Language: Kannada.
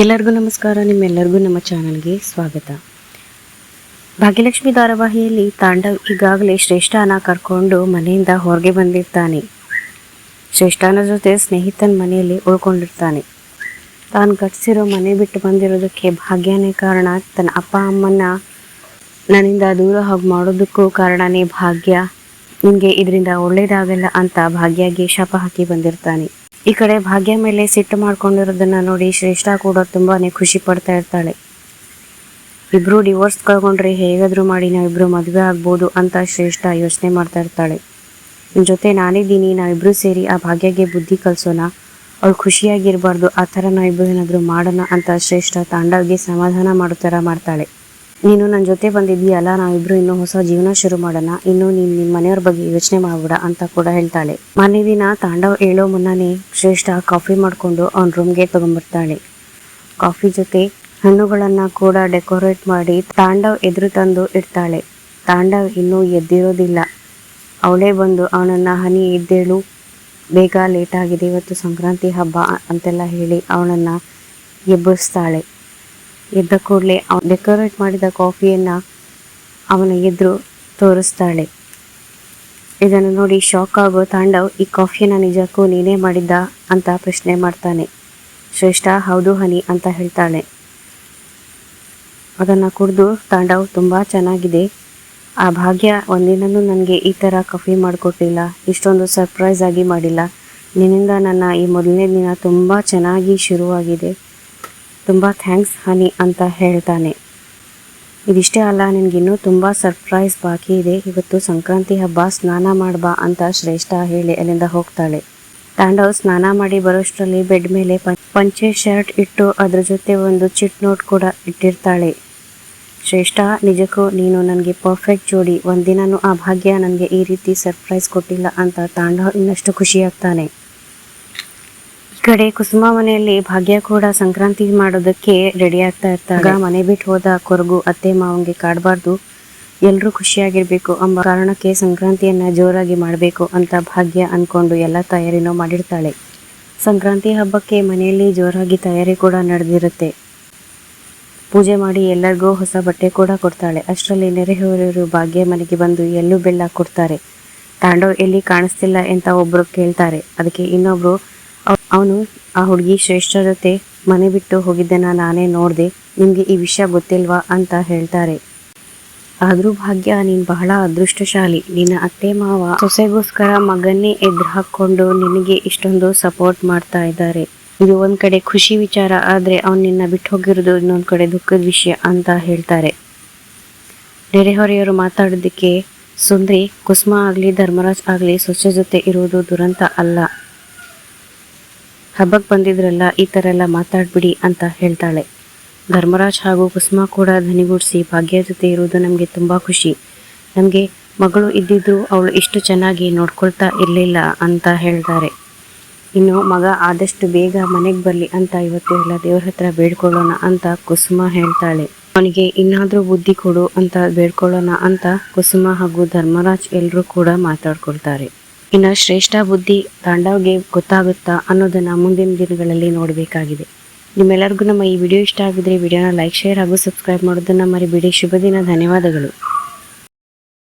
ಎಲ್ಲರಿಗೂ ನಮಸ್ಕಾರ, ನಿಮ್ಮೆಲ್ಲರಿಗೂ ನಮ್ಮ ಚಾನಲ್ಗೆ ಸ್ವಾಗತ. ಭಾಗ್ಯಲಕ್ಷ್ಮಿ ಧಾರಾವಾಹಿಯಲ್ಲಿ ತಾಂಡವ್ ಈಗಾಗಲೇ ಶ್ರೇಷ್ಠನ ಕರ್ಕೊಂಡು ಮನೆಯಿಂದ ಹೊರಗೆ ಬಂದಿರ್ತಾನೆ. ಶ್ರೇಷ್ಠನ ಜೊತೆ ಸ್ನೇಹಿತನ ಮನೆಯಲ್ಲಿ ಉಳ್ಕೊಂಡಿರ್ತಾನೆ. ತಾನು ಕಟ್ಸಿರೋ ಮನೆ ಬಿಟ್ಟು ಬಂದಿರೋದಕ್ಕೆ ಭಾಗ್ಯನೇ ಕಾರಣ ತನ್ನ ಅಪ್ಪ ಅಮ್ಮನ್ನ ನನ್ನಿಂದ ದೂರ ಹೋಗಿ ಮಾಡೋದಕ್ಕೂ ಕಾರಣನೇ ಭಾಗ್ಯ. ನಿಮಗೆ ಇದರಿಂದ ಒಳ್ಳೇದಾಗಲ್ಲ ಅಂತ ಭಾಗ್ಯಗೆ ಶಾಪ ಹಾಕಿ ಬಂದಿರ್ತಾನೆ. ಈ ಕಡೆ ಭಾಗ್ಯ ಮೇಲೆ ಸಿಟ್ಟು ಮಾಡ್ಕೊಂಡಿರೋದನ್ನ ನೋಡಿ ಶ್ರೇಷ್ಠ ಕೂಡ ತುಂಬಾನೇ ಖುಷಿ ಪಡ್ತಾ ಇರ್ತಾಳೆ. ಇಬ್ರು ಡಿವೋರ್ಸ್ ಕಳ್ಕೊಂಡ್ರೆ ಹೇಗಾದ್ರೂ ಮಾಡಿ ನಾವಿಬ್ರು ಮದುವೆ ಆಗ್ಬೋದು ಅಂತ ಶ್ರೇಷ್ಠ ಯೋಚನೆ ಮಾಡ್ತಾ ಇರ್ತಾಳೆ. ನಿಮ್ಮ ಜೊತೆ ನಾನಿದ್ದೀನಿ, ನಾವಿಬ್ರು ಸೇರಿ ಆ ಭಾಗ್ಯಗೆ ಬುದ್ಧಿ ಕಲ್ಸೋಣ, ಅವ್ಳು ಖುಷಿಯಾಗಿರಬಾರ್ದು, ಆ ಥರ ನಾವಿಬ್ರು ಏನಾದರೂ ಮಾಡೋಣ ಅಂತ ಶ್ರೇಷ್ಠ ತಾಂಡವ್ಗೆ ಸಮಾಧಾನ ಮಾಡೋ ಥರ ಮಾಡ್ತಾಳೆ. ನೀನು ನನ್ನ ಜೊತೆ ಬಂದಿದ್ದೀಯಲ್ಲ, ನಾವಿಬ್ರು ಇನ್ನೂ ಹೊಸ ಜೀವನ ಶುರು ಮಾಡೋಣ. ಇನ್ನು ನೀನು ನಿಮ್ಮ ಮನೆಯವ್ರ ಬಗ್ಗೆ ಯೋಚನೆ ಮಾಡ್ಬಿಡ ಅಂತ ಕೂಡ ಹೇಳ್ತಾಳೆ. ಮನೆ ದಿನ ತಾಂಡವ್ ಹೇಳೋ ಮುನ್ನನೇ ಶ್ರೇಷ್ಠ ಕಾಫಿ ಮಾಡಿಕೊಂಡು ಅವನ ರೂಮ್ಗೆ ತಗೊಂಡ್ಬರ್ತಾಳೆ. ಕಾಫಿ ಜೊತೆ ಹಣ್ಣುಗಳನ್ನ ಕೂಡ ಡೆಕೋರೇಟ್ ಮಾಡಿ ತಾಂಡವ್ ಎದುರು ತಂದು ಇಡ್ತಾಳೆ. ತಾಂಡವ್ ಇನ್ನೂ ಎದ್ದಿರೋದಿಲ್ಲ. ಅವಳೇ ಬಂದು ಅವನನ್ನ ಹನಿ ಎದ್ದೇಳು, ಬೇಗ ಲೇಟ್ ಆಗಿದೆ, ಇವತ್ತು ಸಂಕ್ರಾಂತಿ ಹಬ್ಬ ಅಂತೆಲ್ಲ ಹೇಳಿ ಅವನನ್ನ ಎಬ್ಬರಿಸ್ತಾಳೆ ಎದ್ದ ಕೂಡಲೇ ಡೆಕೋರೇಟ್ ಮಾಡಿದ ಕಾಫಿಯನ್ನ ಅವನ ಎದುರು ತೋರಿಸ್ತಾಳೆ. ಇದನ್ನು ನೋಡಿ ಶಾಕ್ ಆಗೋ ತಾಂಡವ್, ಈ ಕಾಫಿಯನ್ನು ನಿಜಕ್ಕೂ ನೀನೇ ಮಾಡಿದ್ದ ಅಂತ ಪ್ರಶ್ನೆ ಮಾಡ್ತಾನೆ. ಶ್ರೇಷ್ಠ, ಹೌದು ಹನಿ ಅಂತ ಹೇಳ್ತಾಳೆ. ಅದನ್ನು ಕುಡಿದು ತಾಂಡವ್ ತುಂಬ ಚೆನ್ನಾಗಿದೆ. ಆ ಭಾಗ್ಯ ಒಂದಿನೂ ನನಗೆ ಈ ಥರ ಕಾಫಿ ಮಾಡಿಕೊಟ್ಟಿಲ್ಲ, ಇಷ್ಟೊಂದು ಸರ್ಪ್ರೈಸ್ ಆಗಿ ಮಾಡಿಲ್ಲ. ನಿನ್ನಿಂದ ನನ್ನ ಈ ಮೊದಲನೇ ದಿನ ತುಂಬ ಚೆನ್ನಾಗಿ ಶುರುವಾಗಿದೆ. ತುಂಬ ಥ್ಯಾಂಕ್ಸ್ ಹನಿ ಅಂತ ಹೇಳ್ತಾನೆ. ಇದಿಷ್ಟೇ ಅಲ್ಲ, ನಿನಗಿನ್ನೂ ತುಂಬ ಸರ್ಪ್ರೈಸ್ ಬಾಕಿ ಇದೆ. ಇವತ್ತು ಸಂಕ್ರಾಂತಿ ಹಬ್ಬ, ಸ್ನಾನ ಮಾಡ್ಬಾ ಅಂತ ಶ್ರೇಷ್ಠ ಹೇಳಿ ಅಲ್ಲಿಂದ ಹೋಗ್ತಾಳೆ. ತಾಂಡವ್ ಸ್ನಾನ ಮಾಡಿ ಬರೋಷ್ಟರಲ್ಲಿ ಬೆಡ್ ಮೇಲೆ ಪಂಚೆ ಶರ್ಟ್ ಇಟ್ಟು ಅದ್ರ ಜೊತೆ ಒಂದು ಚಿಟ್ ನೋಟ್ ಕೂಡ ಇಟ್ಟಿರ್ತಾಳೆ. ಶ್ರೇಷ್ಠ, ನಿಜಕ್ಕೂ ನೀನು ನನಗೆ ಪರ್ಫೆಕ್ಟ್ ಜೋಡಿ, ಒಂದಿನನೂ ಆ ಭಾಗ್ಯ ನನಗೆ ಈ ರೀತಿ ಸರ್ಪ್ರೈಸ್ ಕೊಟ್ಟಿಲ್ಲ ಅಂತ ತಾಂಡವ್ ಇನ್ನಷ್ಟು ಖುಷಿಯಾಗ್ತಾನೆ. ಕಡೆ ಕುಸುಮ ಮನೆಯಲ್ಲಿ ಭಾಗ್ಯ ಕೂಡ ಸಂಕ್ರಾಂತಿ ಮಾಡೋದಕ್ಕೆ ರೆಡಿ ಆಗ್ತಾ ಇರ್ತಾಗ ಮನೆ ಬಿಟ್ಟು ಹೋದ ಕೊರಗು ಅತ್ತೆ ಮಾವಂಗೆ ಕಾಡಬಾರ್ದು ಎಲ್ಲರೂ ಖುಷಿಯಾಗಿರ್ಬೇಕು ಎಂಬ ಕಾರಣಕ್ಕೆ ಸಂಕ್ರಾಂತಿಯನ್ನ ಜೋರಾಗಿ ಮಾಡಬೇಕು ಅಂತ ಭಾಗ್ಯ ಅನ್ಕೊಂಡು ಎಲ್ಲ ತಯಾರಿನೂ ಮಾಡಿರ್ತಾಳೆ. ಸಂಕ್ರಾಂತಿ ಹಬ್ಬಕ್ಕೆ ಮನೆಯಲ್ಲಿ ಜೋರಾಗಿ ತಯಾರಿ ಕೂಡ ನಡೆದಿರುತ್ತೆ. ಪೂಜೆ ಮಾಡಿ ಎಲ್ಲರಿಗೂ ಹೊಸ ಬಟ್ಟೆ ಕೂಡ ಕೊಡ್ತಾಳೆ. ಅಷ್ಟರಲ್ಲಿ ನೆರೆಹೊರೆಯವರು ಭಾಗ್ಯ ಮನೆಗೆ ಬಂದು ಎಲ್ಲೂ ಬೆಲ್ಲ ಕೊಡ್ತಾರೆ. ತಾಂಡೋ ಎಲ್ಲಿ ಕಾಣಿಸ್ತಿಲ್ಲ ಅಂತ ಒಬ್ರು ಕೇಳ್ತಾರೆ. ಅದಕ್ಕೆ ಇನ್ನೊಬ್ರು ಅವನು ಆ ಹುಡುಗಿ ಶ್ರೇಷ್ಠ ಜೊತೆ ಮನೆ ಬಿಟ್ಟು ಹೋಗಿದ್ದನ್ನ ನಾನೇ ನೋಡಿದೆ. ನಿಮಗೆ ಈ ವಿಷಯ ಗೊತ್ತಿಲ್ವಾ ಅಂತ ಹೇಳ್ತಾರೆ. ಆದರೂ ಭಾಗ್ಯ, ನೀನು ಬಹಳ ಅದೃಷ್ಟಶಾಲಿ. ನಿನ್ನ ಅತ್ತೆ ಮಾವ ಸೊಸೆಗೋಸ್ಕರ ಮಗನ್ನೇ ಎದುರು ಹಾಕ್ಕೊಂಡು ನಿನಗೆ ಇಷ್ಟೊಂದು ಸಪೋರ್ಟ್ ಮಾಡ್ತಾ ಇದ್ದಾರೆ. ಇದು ಒಂದು ಕಡೆ ಖುಷಿ ವಿಚಾರ, ಆದ್ರೆ ಅವ್ನ್ ನಿನ್ನ ಬಿಟ್ಟು ಹೋಗಿರೋದು ಇನ್ನೊಂದು ಕಡೆ ದುಃಖದ ವಿಷಯ ಅಂತ ಹೇಳ್ತಾರೆ. ನೆರೆಹೊರೆಯವರು ಮಾತಾಡೋದಕ್ಕೆ ಸುಂದ್ರಿ, ಕುಸುಮ ಆಗಲಿ, ಧರ್ಮರಾಜ್ ಆಗಲಿ ಸೊಸೆ ಜೊತೆ ಇರುವುದು ದುರಂತ ಅಲ್ಲ. ಹಬ್ಬಕ್ಕೆ ಬಂದಿದ್ರಲ್ಲ ಈ ಥರ ಎಲ್ಲ ಮಾತಾಡ್ಬಿಡಿ ಅಂತ ಹೇಳ್ತಾಳೆ. ಧರ್ಮರಾಜ್ ಹಾಗೂ ಕುಸುಮ ಕೂಡ ಧನಿಗೂಡಿಸಿ ಭಾಗ್ಯ ಜೊತೆ ಇರುವುದು ನಮಗೆ ತುಂಬ ಖುಷಿ. ನಮಗೆ ಮಗಳು ಇದ್ದಿದ್ರು ಅವಳು ಇಷ್ಟು ಚೆನ್ನಾಗಿ ನೋಡ್ಕೊಳ್ತಾ ಇರಲಿಲ್ಲ ಅಂತ ಹೇಳ್ತಾರೆ. ಇನ್ನು ಮಗ ಆದಷ್ಟು ಬೇಗ ಮನೆಗೆ ಬರಲಿ ಅಂತ ಇವತ್ತು ಎಲ್ಲ ದೇವ್ರ ಹತ್ರ ಬೇಡ್ಕೊಳ್ಳೋಣ ಅಂತ ಕುಸುಮ ಹೇಳ್ತಾಳೆ. ಅವನಿಗೆ ಇನ್ನಾದರೂ ಬುದ್ಧಿ ಕೊಡು ಅಂತ ಬೇಡ್ಕೊಳ್ಳೋಣ ಅಂತ ಕುಸುಮ ಹಾಗೂ ಧರ್ಮರಾಜ್ ಎಲ್ಲರೂ ಕೂಡ ಮಾತಾಡ್ಕೊಳ್ತಾರೆ. ಇನ್ನು ಶ್ರೇಷ್ಠ ಬುದ್ಧಿ ತಾಂಡವ್ಗೆ ಗೊತ್ತಾಗುತ್ತಾ ಅನ್ನೋದನ್ನ ಮುಂದಿನ ದಿನಗಳಲ್ಲಿ ನೋಡಬೇಕಾಗಿದೆ. ನಿಮ್ಮೆಲ್ಲರಿಗೂ ನಮ್ಮ ಈ ವಿಡಿಯೋ ಇಷ್ಟ ಆಗಿದ್ರೆ ವಿಡಿಯೋನ ಲೈಕ್, ಶೇರ್ ಹಾಗೂ ಸಬ್ಸ್ಕ್ರೈಬ್ ಮಾಡೋದನ್ನ ಮರಿಬೇಡಿ. ಶುಭ ದಿನ, ಧನ್ಯವಾದಗಳು.